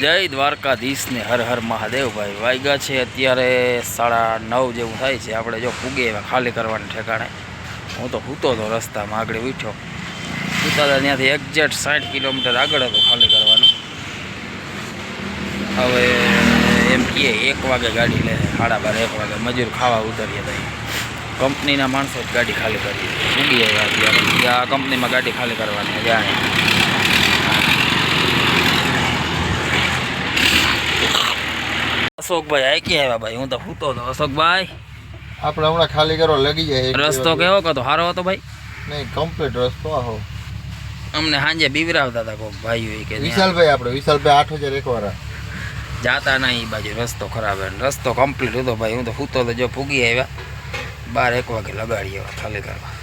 જય દ્વારકાધીશને હર હર મહાદેવ ભાઈ વાગ્યા છે અત્યારે સાડા નવ જેવું થાય છે. આપણે જો પૂગે એવા ખાલી કરવાના ઠેકાણે. હું તો હૂતો હતો રસ્તામાં, આગળ ઉઠ્યો. હતા ત્યાંથી એક્ઝેક્ટ સાઠ કિલોમીટર આગળ હતું ખાલી કરવાનું. હવે એમ કહીએ, એક વાગે ગાડી લે, સાડા બાર, એક વાગે મજૂર ખાવા ઉતરીએ ત્યાં કંપનીના માણસો જ ગાડી ખાલી કરીએ પૂગી આવ્યા અત્યારે. આ કંપનીમાં ગાડી ખાલી કરવાની જાય અશોકભાઈ આઈકી આવ્યા ભાઈ હું તો ફૂતો હતો અશોકભાઈ. આપણે હમણાં ખાલી કરવા લગી જાય રસ્તો કેવો હતો સારો હતો ભાઈ? નહીં કમ્પ્લીટ રસ્તો આહો. અમને સાંજે બીવરાવતા હતા કોઈ ભાઈઓ કે વિશાલભાઈ આપણે વિશાલભાઈ આઠ હજાર એક વાર જાતા ના એ બાજુ રસ્તો ખરાબ. રસ્તો કમ્પ્લીટ હતો ભાઈ હું તો ફૂતો તો જો ફૂગી આવ્યા. બાર એક વાગે લગાડી આવ્યા ખાલી કરવા.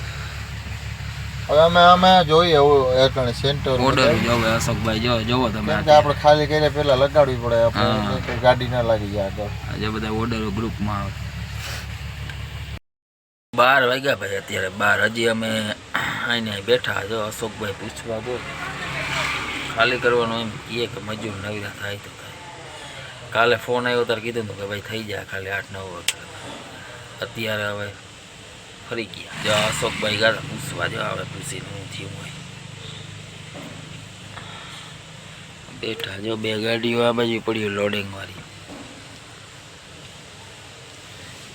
હવે અમે અમે જોઈએ એવું એટણે સેન્ટર ઓર્ડર જોવે અશોકભાઈ જો જોવો તમે કે આપણે ખાલી કરીએ પહેલા લગાડવી પડે આપણે ગાડી ના લાગી જાય આગળ. આજે બધા ઓર્ડર ગ્રુપમાં આવે. બાર વાગ્યા ભાઈ અત્યારે બાર. હજી અમે આઈને બેઠા જો અશોકભાઈ પૂછવા દો ખાલી કરવાનું એમ કહીએ કે મજૂર નવીરા થાય તો થાય. કાલે ફોન આવ્યો ત્યારે કીધું હતું કે ભાઈ થઈ જાય ખાલી આઠ નવ વાગે અત્યારે હવે ફરી ગયા. જો અશોકભાઈ ગયા પૂછવા જો આવે પૂછીને હું થયું હોય. બેઠા જો બે ગાડીઓ આ બાજુ પડ્યું લોડિંગ વાળી.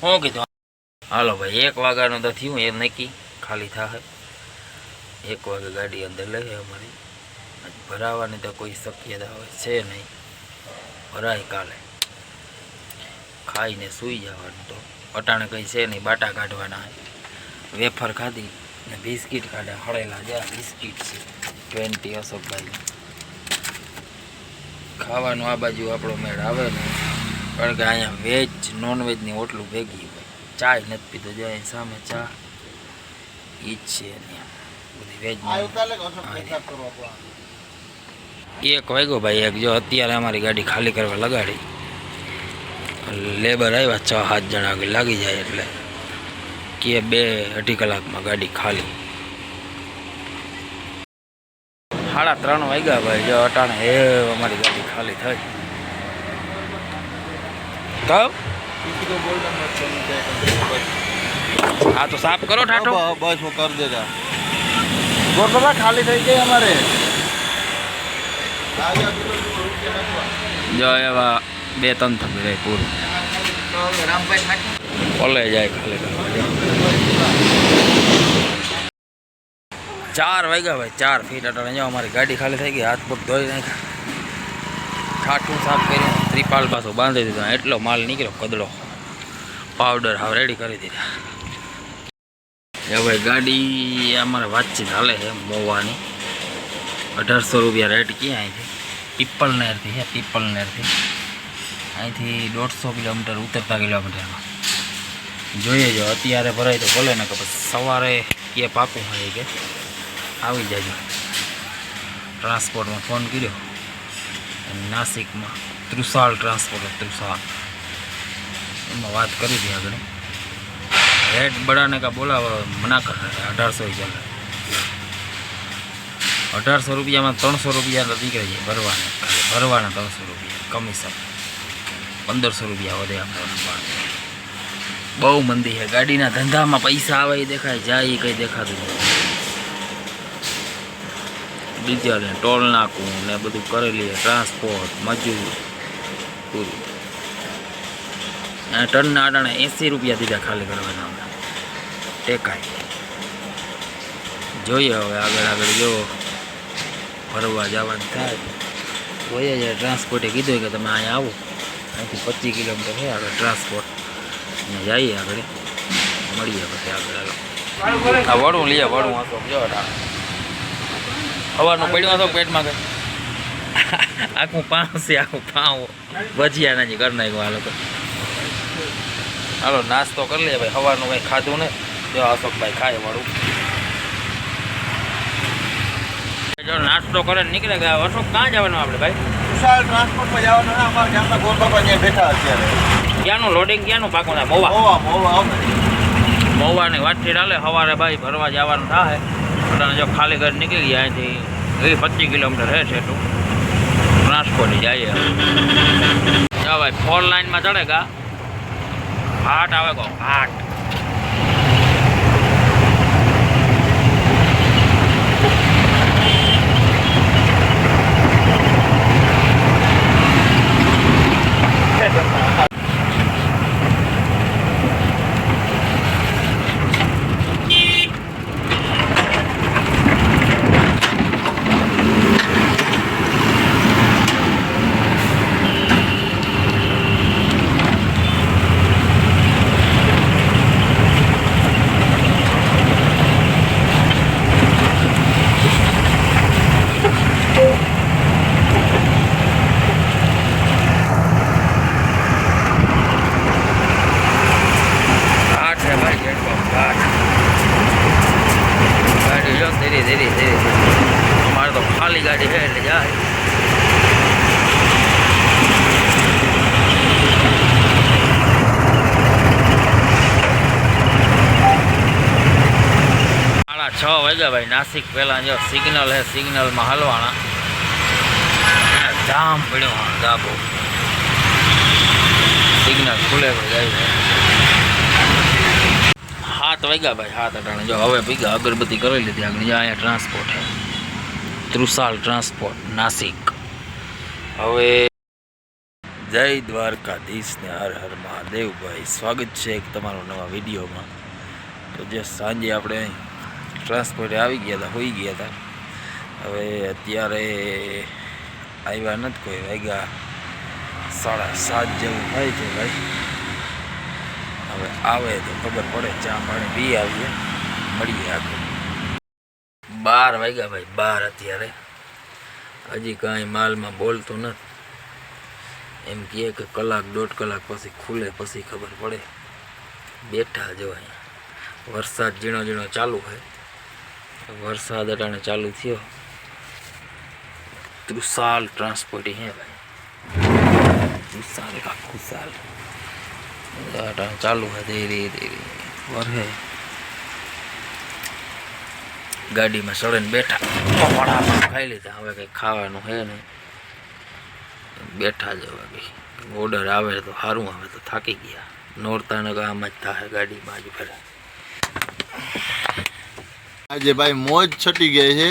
શું કીધું, હાલો ભાઈ, એક વાગ્યાનું તો થયું એ નક્કી. ખાલી થાય એક વાગે ગાડી અંદર લઈ અમારી. ભરાવાની તો કોઈ શક્યતા હોય, છે નહીં. ભરાય કાલે. ખાઈને સૂઈ જવાનું તો. અટાણે કંઈ છે નહીં, બાટા કાઢવાના વેફર ખાધી ને બિસ્કિટ કાઢ્યા હળેલા જ્યાં બિસ્કિટ છે. ટ્વેન્ટી અશોકભાઈ. ખાવાનું આ બાજુ આપણો મેળ આવે ને કારણ કે અહીંયા વેજ નોન વેજની હોટલું ભેગી હોય. ચાય નથી પીતો જાય અહીં સામે ચા. ઈ જ છે અહીંયા બધી વેજ એક વાગ્યો ભાઈ એક જો અત્યારે અમારી ગાડી ખાલી કરવા લગાડી. લેબર આવ્યા છ સાત જણા આગળ લાગી જાય એટલે. કે બે અઢી કલાકમાં ગાડી ખાલી. સાડા ત્રણ વાગ્યા ભાઈ જો અટાણે એ અમારી ગાડી ખાલી થઈ. કહું હા તો સાફ કરો ઠાઠો. બસ હું કરી દેતા ગોળ ખાલી થઈ ગઈ અમારે. જો એવા બે ત્રણ થતું રહી પૂરું. ઓલે જાય ખાલી કરવા ચાર વાગ્યા ભાઈ ચાર ફીટ અટાણે જો અમારી ગાડી ખાલી થઈ ગઈ હાથ પગ ધોઈ નાખ્યા ઠાઠું સાફ કરીને ત્રિપાલ પાછું બાંધી દીધું, એટલો માલ નીકળ્યો કદડો। પાવડર હાવ રેડી કરી દીધા। એ ભાઈ ગાડી અમારે વાતચીત હાલે છે મોવાની અઢારસો રૂપિયા રેટ ક્યાં અહીંથી? પીપલ નહેરથી છે પીપલ નહેરથી અહીંથી દોઢસો કિલોમીટર, ઉતરતા કિલોમીટરમાં। જોઈએ જો, અત્યારે ભરાય તો ભલે ને કે પછી સવારે કે પાકું હોય કે? આવી જાજો. ટ્રાન્સપોર્ટમાં ફોન કર્યો. નાસિકમાં ત્રુસાળ ટ્રાન્સપોર્ટ ત્રુસાળ એમાં વાત કરી હતી આગળ. રેટ બડાને કા બોલાવો, મના કરે, અઢારસો ચાલે અઢારસો રૂપિયામાં ત્રણસો રૂપિયા નીકળી જાય ભરવાના. ભરવાના ત્રણસો રૂપિયા, કમિશન. પંદરસો રૂપિયા વધે આપણે બહુ મંદી છે. ગાડીના ધંધામાં પૈસા આવે એ દેખાય, જાય એ કંઈ દેખાતું નથી. ડીઝલ ને ટોલ નાખવું ને બધું કરેલી ટ્રાન્સપોર્ટ, મજૂર, પૂરું. અને ટનના અટાણે એંસી રૂપિયા દીધા ખાલી કરવાના ટેકાય. જોઈએ હવે આગળ આગળ જો ફરવા જવાનું થાય. જોઈએ ટ્રાન્સપોર્ટે કીધું કે તમે અહીંયા આવો. અહીંથી પચીસ કિલોમીટર છે આગળ ટ્રાન્સપોર્ટ. જઈએ આગળ મળીએ પછી આગળ આગળ. આ વડું લઈએ વડું હતો જો સવારનું પડ્યું હતો પેટમાં કઈ આખું પાઉં છે આખું પાઉં ભજીયા નાજી કરી નાખ્યું આ લોકો. હાલો નાસ્તો કરી લઈએ ભાઈ સવારનું કંઈ ખાધું ને જો અશોકભાઈ ખાય વાળું જો નાસ્તો કરે ને નીકળે ગયા અશોક ક્યાં જવાનું આપણે ભાઈ? વિશાળ ટ્રાન્સપોર્ટમાં જવાનું અમારા ગામના ગોળ બેઠા અત્યારે. ક્યાંનું લોડિંગ ક્યાંનું પાકું થાય? મોવા. મોવા મોવા મોવાની વાતચીત હાલે સવારે ભાઈ ભરવા જવાનું થાય અને જો ખાલી ઘર નીકળી ગયા અહીંથી વીસ પચીસ કિલોમીટર હે છે એટલું ટ્રાન્સપોર્ટ જાય ભાઈ ફોર લાઈનમાં ચડેગા ઘાટ આવે કહો ઘાટ છે ભાઈ ગેટ પર ઘાટ ગાડી જો ધીરે ધીરે ધીરે અમારે તો ખાલી ગાડી છે એટલે જાય સાડા છ વાગ્યા ભાઈ નાસિક પહેલાં જો સિગ્નલ હે, સિગ્નલમાં હલવાના. જામ પડ્યો હા જાબો સિગ્નલ ખુલે જાય હાથ વાગ્યા ભાઈ, હાથ અટાણે. જો હવે ભીગા, અગરબત્તી કરી લીધી આગળ. જો અહીંયા ટ્રાન્સપોર્ટ છે ત્રુસાલ ટ્રાન્સપોર્ટ નાસિક. હવે જય દ્વારકાધીશને હર હર મહાદેવ ભાઈ. સ્વાગત છે એક તમારો નવા વિડીયોમાં. તો જે સાંજે આપણે ટ્રાન્સપોર્ટે આવી ગયા હતા હોઈ ગયા હતા હવે અત્યારે આવ્યા નથી કોઈ, વાગ્યા સાડા સાત જેવું થાય છે ભાઈ. હવે આવે તો ખબર પડે, ચા પાણી પી આવીએ, મળીએ આગળ. બાર વાગ્યા ભાઈ, બાર અત્યારે. હજી કાંઈ માલમાં બોલતો નથી. એમ કહે કે કલાક દોઢ કલાક પછી ખુલે પછી ખબર પડે. બેઠા જો અહીંયા. વરસાદ ઝીણો ઝીણો ચાલુ હોય. વરસાદ અટાણે ચાલુ થયો ત્રુસાલ ટ્રાન્સપોર્ટિંગ હે ભાઈ ત્રુસાલ કા ખુશાલ અટાણે ચાલુ है ધીરે ધીરે વરહે ગાડીમાં સડે ને બેઠા વડાપાવ ખાઈ લીધા હવે કંઈ ખાવાનું હે નહીં બેઠા જ હવે ભાઈ ઓર્ડર આવે તો સારું આવે તો થાકી ગયા નોરતાને આમ જ થાય ગાડીમાં જ ફરે આજે ભાઈ મોજ છટી ગઈ છે.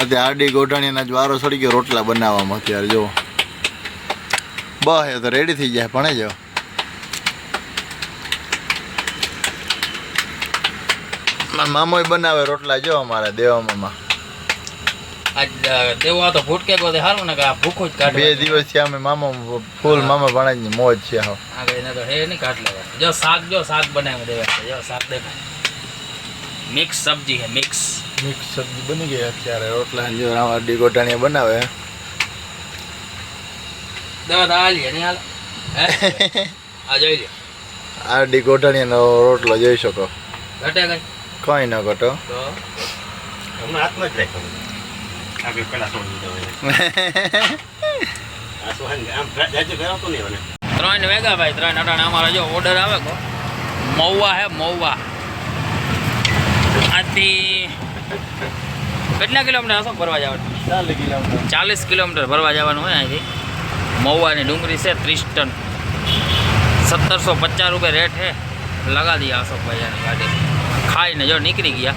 આજે આડી ગોઠાણીના જ વારો સડી ગયો રોટલા બનાવવામાં અત્યારે જો બસ એ તો રેડી થઈ જાય ભણે જાઓ મામોય બનાવે રોટલા જો અમારા દેવા મામા આજ દેવા તો ભૂટકે બધે સારું ને ભૂખું જ કાઢે. બે દિવસથી અમે મામા ફૂલ મામા ભણાની મોજ છે જો શાક જો શાક બનાવી દેવા જો શાક દેખાય. મિક્સ સબ્જી હે મિક્સ. મિક્સ સબ્જી બની ગઈ અત્યારે રોટલા. જો આડી ગોઠાણીયા બનાવે. દવા લે નહીં હાલ આ જોઈ લે આડી ગોઠાણીયાનો રોટલો જોઈ શકો. ઘટે કઈ? કઈ ન ઘટો. તો? હમણાં હાથમાં જ રાખ્યો આગળ પેલા છોડી દો આ સુહાન આમ જાજુ ફેરવતો નહીં ત્રણ વેગા ભાઈ ત્રણ અટાણે અમારા જો ઓર્ડર આવે કો. મહુવા હે મહુવા. આથી કેટલા કિલોમીટર હશો ભરવા જવાનું? ચાલીસ કિલોમીટર. ભરવા જવાનું હોય અહીંથી. મહુવાની ડુંગળી છે ત્રીસ ટન. સત્તરસો પચાસ રૂપિયા રેટ છે. લગા દઈએ અશોકભાઈ આની ગાડી. ખાઈને જો નીકળી ગયા.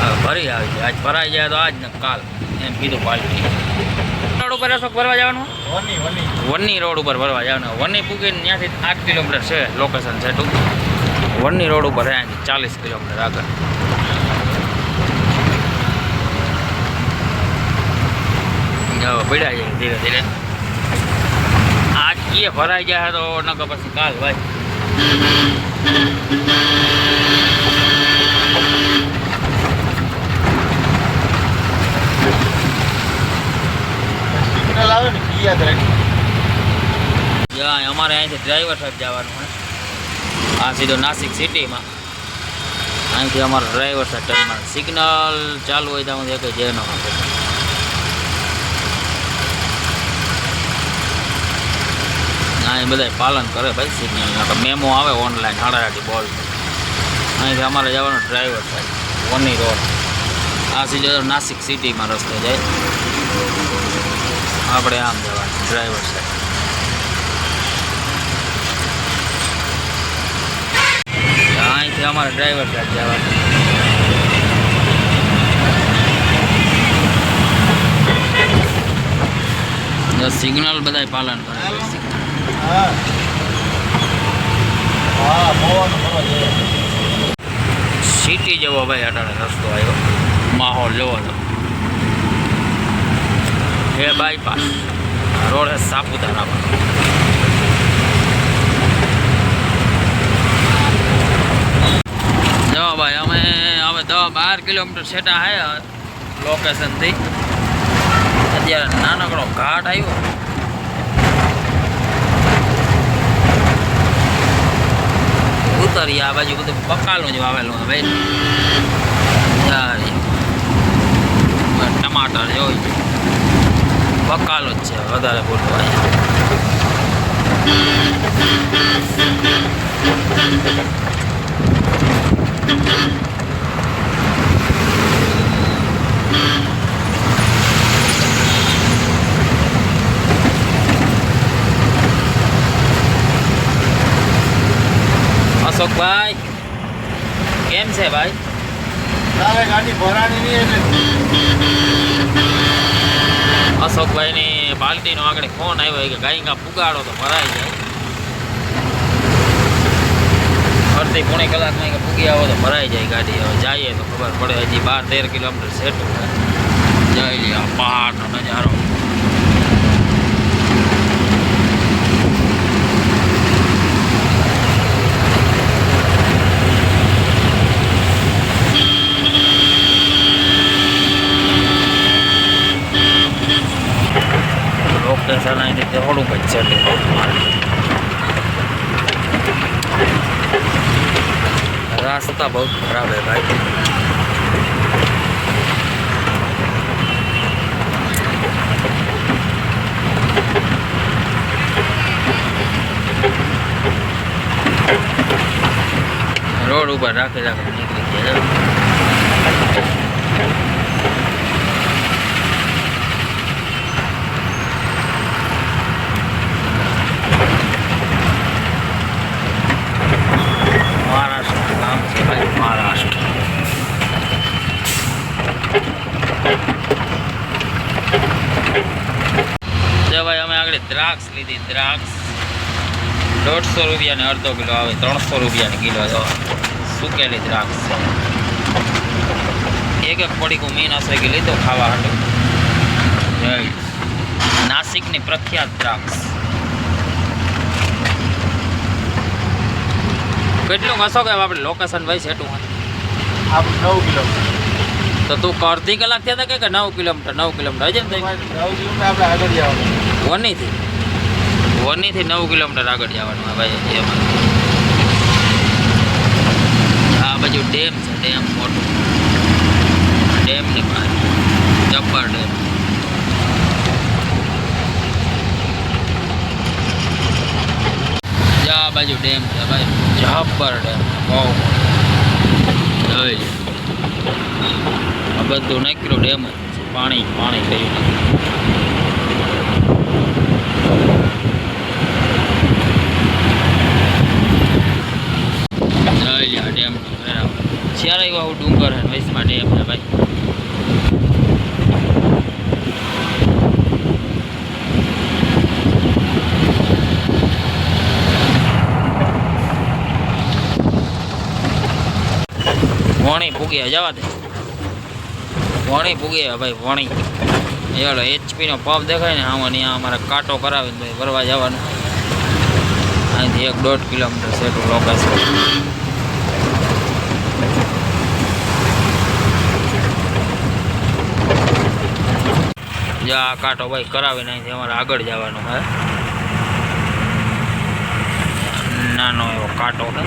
હવે ભરી આવી જાય આજ ભરાઈ જાય તો આજ ને કાલ. એમ કીધું પાલટી. રોડ ઉપર અશોક ભરવા જવાનું? વની વની. વન્ની રોડ ઉપર ભરવા જવાનું. વન્ની પૂગીને ત્યાંથી આઠ કિલોમીટર છે. લોકેશન છે ટૂંક. વન્ની રોડ ઉપર છે અહીંથી ચાલીસ કિલોમીટર આગળ. પીડાઈ જાય ધીરે ધીરે. આજ કીએ ભરાઈ ગયા તો નકર પછી કાલ ભાઈ. અમારે અહીંથી ડ્રાઈવર સાહેબ જવાનું હોય આ સીધો નાસિક સિટીમાં અહીંથી અમારો ડ્રાઈવર સાહેબ ટર્મિનલ સિગ્નલ ચાલુ હોય ત્યાં એક કંઈ જે ન અહીં બધા પાલન કરે ભાઈ સિગ્નલ મેમો આવે ઓનલાઈન, હાડાહાડી બોલ. અહીંથી અમારે જવાનો ડ્રાઈવર થાય વની રોડ આ સીધો નાસિક સિટીમાં રસ્તો જાય. આપણે આમ જવાનું ડ્રાઈવર સાહેબ અહીંથી અમારે ડ્રાઈવર સાહેબ જવાનું. સિગ્નલ બધાય પાલન કરે. હા હા. સિટી જેવો ભાઈ અટાણે રસ્તો આવ્યો. માહોલ જેવો તો. એ બાયપાસ રોડ હે સાપુતારા જો ભાઈ, અમે હવે દસ બાર કિલોમીટર છેટા હે. લોકેશનથી અત્યારે નાનકડો ઘાટ આવ્યો. ઉતરી આ બાજુ બધું બકાલું જ વાવેલું. બસ ટમાટર જોઈ બકાલું જ છે વધારે પૂરતું અહીંયા અશોકભાઈ કેમ છે ભાઈ? તારે ગાડી ભરાણી એટલે. અશોકભાઈની પાર્ટીનો આગળ ફોન આવ્યો કે ગાયંગા પુગાડો તો ભરાઈ જાય. અડધી પોણી કલાકમાં પૂગી આવો તો ભરાઈ જાય ગાડી. હવે જઈએ તો ખબર પડે હજી બાર તેર કિલોમીટર સેટું જઈ લે આ પહાડનો નજારો. కొత్త బౌత్ రాలేదు రైతు રોડ ઉપર રાખી રાખો અડધો કિલો આવે ત્રણસો રૂપિયાની કિલો તો સુકેલી દ્રાક્ષ છે એક એક પડીકું મીન હશે કે લીધો ખાવા હાટું. નાસિકની પ્રખ્યાત દ્રાક્ષ. કેટલું હશો કે આપણે લોકેશન ભાઈ સેટું નવ કિલોમીટર તો તું અડધી કલાક થયા હતા કે નવ કિલોમીટર? નવ કિલોમીટર હજી ને નવ કિલોમીટર આપણે આગળ જવાનું. વનીથી વનીથી નવ કિલોમીટર આગળ જવાનું આ ભાઈ હજી એમાં આ બાજુ ડેમ છે, ડેમ મોટો. ડેમની પાસે જબ્બર ડેમ. જા આ બાજુ ડેમ છે ભાઈ. જબ્બર ડેમ. બહુ મોટો. જોઈ લે. આ બધું નાખ્યું ડેમ જ છે. પાણી પાણી કર્યું નાખ્યું. જઈ ડેમ બરાબર એવા ડુંગર હે વૈસમાં ડેમ ભાઈ. વણી પૂગ્યા, જવા દે. વણી પૂગ્યા ભાઈ, વણી. યાર એચપી નો પંપ દેખાય ને, આમાં ત્યાં અમારે કાંટો કરાવીને ભાઈ ભરવા જવાનું. અહીંથી એક દોઢ કિલોમીટર સેટું લોકેશન જા, આ કાંટો ભાઈ કરાવીને અહીંથી અમારે આગળ જવાનું હે નાનો એવો કાંટો છે.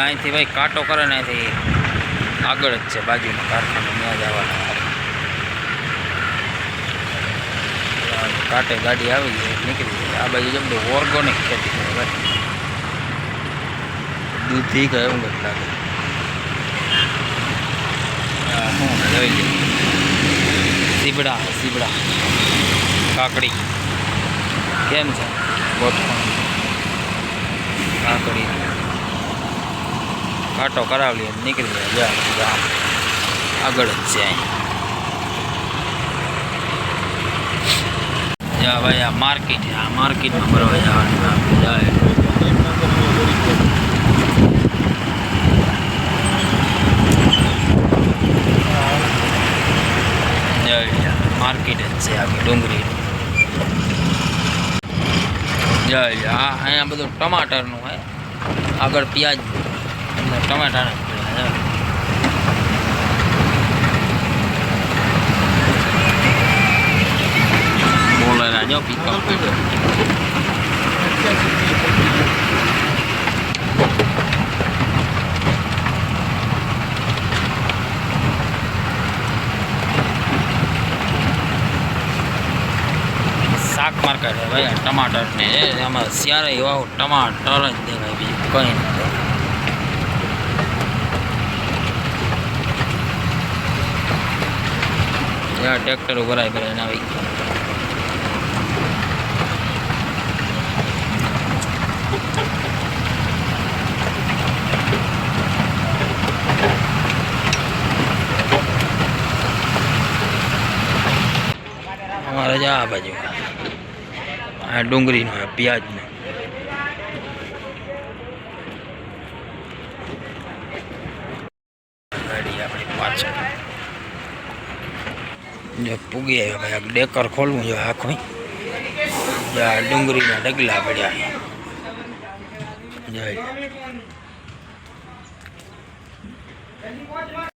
અહીંથી ભાઈ કાંટો કરે ને અહીંથી આગળ જ છે, બાજુમાં કારખાનું, ત્યાં જવાનું. કાંટે ગાડી આવી ગઈ, નીકળી જાય આ બાજુ જેમ તો ઓર્ગોનિક ખેતી કરે, ભાઈ. દૂધી કે એવું કંઈક લાગે. શું લઈ લે. સીબડા સીબડા. કાકડી. કેમ છે? ગોઠવણ કાકડી. કાંટો કરાવી નીકળી જાય આગળ જ છે અહીં જા ભાઈ આ માર્કેટ આ માર્કેટમાં બરોબર જવાનું જાય માર્કેટ જ છે આગળ ડુંગળી. જય આ અહીંયા બધું ટમાટરનું હોય આગળ પ્યાજ અને ટમાટાના છે. જો શાક માર્કેટ છે ભાઈ, ટમાટર ને એમાં સિયારે એવા ટમાટર જ દેખાય બીજું કંઈ નથી. ત્યાં ટ્રેક્ટરો ભરાઈને આવી ગયા અમારે જ આ બાજુ. આ ડુંગળીનો, આ પ્યાજનો. ગાડી આપણી પાછળ. જો પૂગી આવ્યો ભાઈ આ ડેકર ખોલવું જોઈએ આખું. જો આ ડુંગળીના ડગલા પડ્યા જય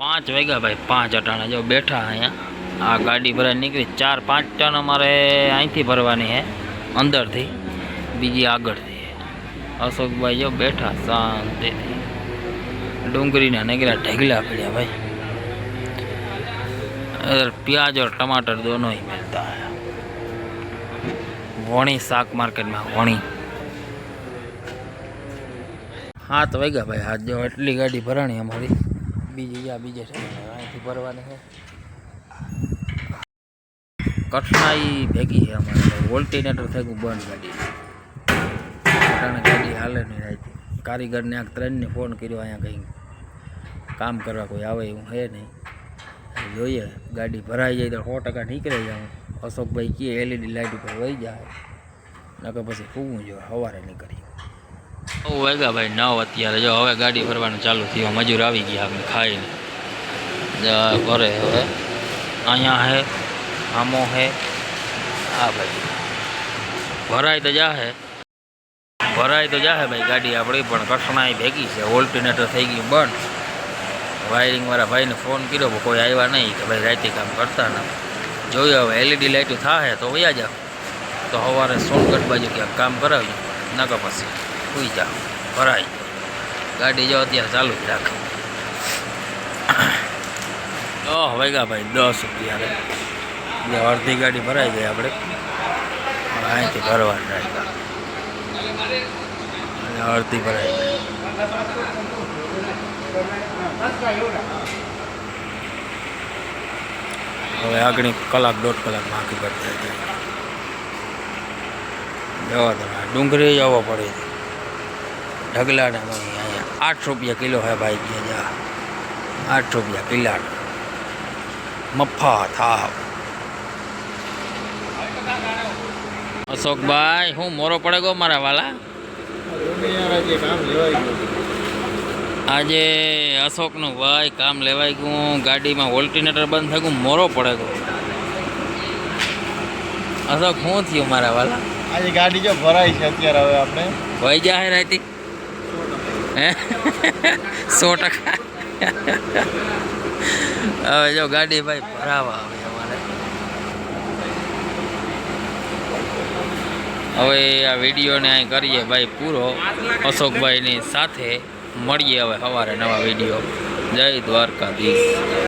પાંચ વાગ્યા ભાઈ, પાંચ અટાણા જો બેઠા અહીંયા. આ ગાડી ભરાઈ નીકળી ચાર પાંચ ટન અમારે અહીંથી ભરવાની છે અંદરથી બીજી આગળથી અશોકભાઈ જો બેઠા શાંતિથી ડુંગળીના નીકળ્યા ઢગલા પડ્યા ભાઈ इधर प्याज और टमाटर दोनों ही मिलता है वणी શાક માર્કેટમાં વણી હાથ વાગ્યા ભાઈ હાથ જો એટલી ગાડી ભરાણી અમારી બીજી યા બીજે ઠેકાણે અહીંથી ભરવાની છે કઠણાઈ ભેગી છે અમારે. વોલ્ટિનેટર થઈ ગયું બંધ ગાડી અટાણે ગાડી હાલે નહીં રાખી કારીગરને આ ત્રણને ફોન કર્યો, અહીંયા કંઈ કામ કરવા કોઈ આવે એવું છે નહીં. જોઈએ, ગાડી ભરાઈ જાય તો સો ટકા નીકળે જાઉં અશોકભાઈ કહે એલઈડી લાઇટ ઉપર વહી જાય નકર પછી ફૂવું જોઈએ સવારે નીકળી નવ વાગ્યા ભાઈ નવ અત્યારે. જો હવે ગાડી ભરવાનું ચાલુ થયું. મજૂર આવી ગયા આપણે ખાઈને. ઘરે હવે. અહીંયા હે. આમો હે આ ભાઈ ભરાય તો જાહે ભરાય તો જાહે ભાઈ ગાડી આપણી પણ કઠણાઈ ભેગી છે ઓલ્ટરનેટર થઈ ગયું બંધ વાયરિંગ વાળા ભાઈને ફોન કર્યો પણ કોઈ આવ્યા નહીં કે ભાઈ રાતે કામ કરતા ના જોયું હવે એલઈડી લાઇટો થાય તો વયા જાવ તો સવારે સોનગઢ બાજુ ક્યાંક કામ કરાવજો નકર પછી સુઈ જાઓ ભરાઈ જાય ગાડી જો અત્યારે ચાલુ જ રાખો દસ વાગ્યા ભાઈ દસ અત્યારે એટલે અડધી ગાડી ભરાઈ ગઈ આપણે. હવે અહીંથી ભરવાની રાખ્યા અને અડધી ભરાઈ ગઈ. હવે આગળ કલાક, દોઢ કલાકમાં આખી ભરતી થઈ જવા દો. આ ડુંગળી જવો પડે છે. ઢગલાને અહીંયા આઠ રૂપિયા કિલો હે ભાઈ, ગયા. જા આઠ રૂપિયા કિલા મફા થાવ. અશોકભાઈ હું મોરો પડે ગો મારા વાલા. આજે અશોકનું ભાઈ કામ લેવાઈ ગયું ગાડીમાં ઓલ્ટિનેટર બંધ થઈ ગયું મોરો પડે ગયો. અશોક શું થયું મારા વાલા? આજે ગાડી જો ભરાઈ છે અત્યારે હવે આપણે. ભાઈ જાહેર હતી હે? સો ટકા. હવે જો ગાડી ભાઈ ભરાવા આવે અમારે હવે આ વિડીયોને અહીં કરીએ ભાઈ પૂરો. અશોકભાઈની સાથે મળીએ હવે સવારે નવા વીડિયો. જય દ્વારકાધીશ.